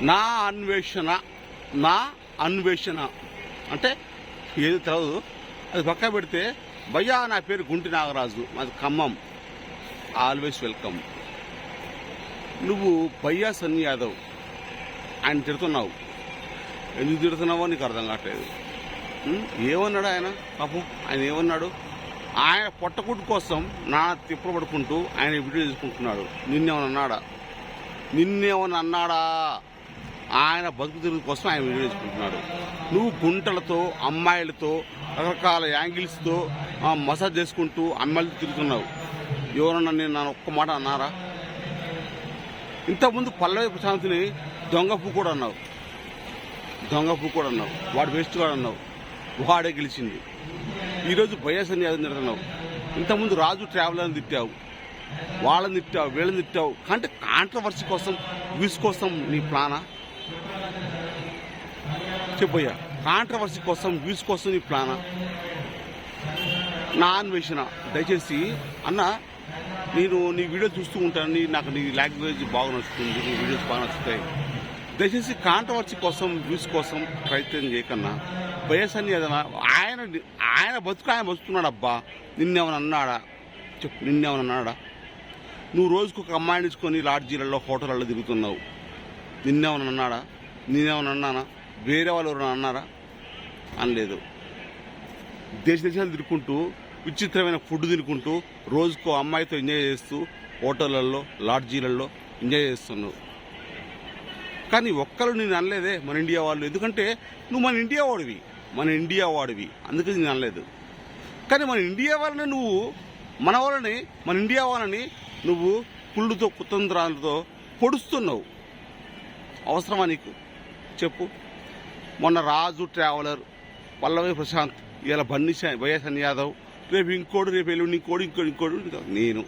నా అన్వేషణ నా అన్వేషణ. అంటే ఏది తెలదు అది పక్క పెడితే భయ్యా నా పేరు గుంటి నాగరాజు. మాది ఖమ్మం. Always welcome. నువ్వు భయ్యా సన్ని యాదవ్. ఆయన తిడుతున్నావు. ఎందుకు తిడుతున్నావో నీకు అర్థం కావట్లేదు. ఏమన్నాడు ఆయన? పాపం ఆయన ఏమన్నాడు? ఆయన పొట్టకుట్టు కోసం నా తిప్పలు పడుకుంటూ ఆయన వీడియో చేసుకుంటున్నాడు నిన్నేమన్నా అన్నాడా? నిన్నేమన్నా అన్నాడా? ఆయన బతుకు కోసం ఆయన వీడియో చేసుకుంటున్నాడు నువ్వు గుంటలతో అమ్మాయిలతో రకరకాల యాంగిల్స్తో ఆ, మసాజ్ చేసుకుంటూ అమ్మాయిలతో తిరుగుతున్నావు. ఎవరన్నా నేను నన్ను ఒక్క మాట అన్నారా? ఇంతకుముందు పల్లవి ప్రశాంతిని దొంగ పూ కూడా అన్నావు. దొంగ పూ కూడా అన్నావు. వాడు వేస్ట్ కూడా అన్నావు. వాడే గెలిచింది. ఈరోజు వైఎస్ అని అది నిడుతున్నావు ఇంతకుముందు రాజు ట్రావెలర్ని తిట్టావు. వాళ్ళని తిట్టావు వీళ్ళని తిట్టావు. అంటే కాంట్రవర్సీ కోసం వ్యూస్ కోసం నీ ప్లానా? చెప్పయ్యా కాంట్రవర్సీ కోసం వ్యూస్ కోసం నీ ప్లానా? నా అన్వేషణ. దయచేసి అన్న నేను నీ వీడియో చూస్తూ ఉంటాను. నీ నాకు నీ లాంగ్వేజ్ బాగా నచ్చుతుంది. నీ వీడియోస్ బాగా నచ్చుతాయి. దయచేసి కాంట్రవర్సీ కోసం వ్యూస్ కోసం ప్రయత్నం చేయకన్నా వైఎస్ అని ఏదైనా ఆయన ఆయన బతుకు ఆయన బతుకున్నాడు అబ్బా. నిన్నేమైనా అన్నాడా? చెప్పు నిన్నేమైనా అన్నాడా? నువ్వు రోజుకు ఒక అమ్మాయిని ఇచ్చుకొని లాడ్జీలలో హోటళ్ళలో తిరుగుతున్నావు. నిన్నేమన్నా అన్నాడా? నేనేమన్నా అన్నానా? వేరే వాళ్ళు ఎవరైనా అన్నారా? అనలేదు. దేశ దేశాలు తిరుక్కుంటూ విచిత్రమైన ఫుడ్ తినుకుంటూ రోజుకో అమ్మాయితో ఎంజాయ్ చేస్తూ హోటళ్ళల్లో లాడ్జీలలో ఎంజాయ్ చేస్తున్నావు కానీ ఒక్కరు నేను అనలేదే మన ఇండియా వాళ్ళు. ఎందుకంటే నువ్వు మన ఇండియా వాడివి. మన ఇండియా వాడివి. అందుకే నేను అనలేదు. కానీ మన ఇండియా వాళ్ళని నువ్వు మన వాళ్ళని మన ఇండియా వాళ్ళని నువ్వు కుళ్ళుతో కుతంత్రాలతో పొడుస్తున్నావు. అవసరమా నీకు? చెప్పు. మొన్న రాజు ట్రావెలర్ పల్లవి ప్రశాంత్ ఇలా బన్నీ వైఎస్ఎన్ యాదవ్ రేపు ఇంకోడు రేపు ఎల్లుండి ఇంకోడు ఇంకోడు ఇంకోడు నేను.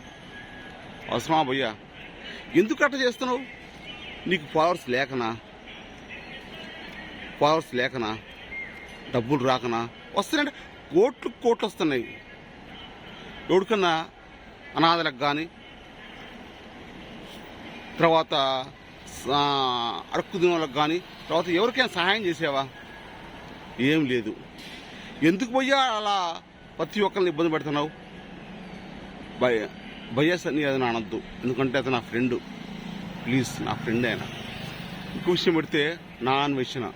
అవసరమా భయ్యా? ఎందుకు అట్ట చేస్తున్నావు? నీకు పవర్స్ లేకనా? పవర్స్ లేకనా? డబ్బులు రాకనా? వస్తున్నాయంటే కోట్లు కోట్లు వస్తున్నాయి. ఎవరికన్నా అనాథలకు కానీ తర్వాత ఆ, అడుక్కు కానీ తర్వాత ఎవరికైనా సహాయం చేసావా? ఏం లేదు. ఎందుకు పోయా అలా ప్రతి ఒక్కరిని ఇబ్బంది పెడుతున్నావు? భయ భయస్ అని అది అనొద్దు. ఎందుకంటే అతను నా ఫ్రెండ్ ప్లీజ్ నా ఫ్రెండ్ ఆయన. ఇంకో విషయం పెడితే నా అన్వేషణ.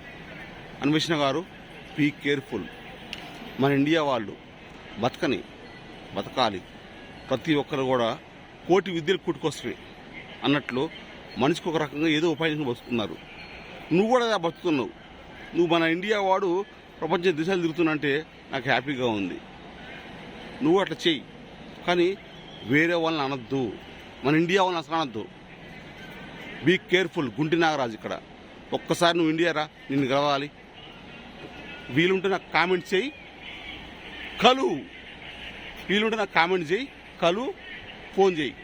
అన్వేషణ గారు బీ కేర్ఫుల్ మన ఇండియా వాళ్ళు బతకని బతకాలి. ప్రతి ఒక్కరు కూడా కోటి విద్యలు కుట్టుకొస్తుంది అన్నట్లు మనిషికి ఒక రకంగా ఏదో ఉపాయం బతుకుతున్నారు నువ్వు కూడా అలా బతుకుతున్నావు. నువ్వు మన ఇండియా వాడు ప్రపంచ దేశాలు తిరుగుతున్నంటే నాకు హ్యాపీగా ఉంది. నువ్వు అట్లా చెయ్యి. కానీ వేరే వాళ్ళని అనొద్దు. మన ఇండియా వాళ్ళని అసలు అనొద్దు. బీ కేర్ఫుల్ గుంటి నాగరాజు ఇక్కడ. ఒక్కసారి నువ్వు ఇండియా రా నిన్ను గెలవాలి. వీలుంటే నాకు కామెంట్ చేయి కలు. వీలుంటే నాకు కామెంట్ చేయి కలు ఫోన్ చేయి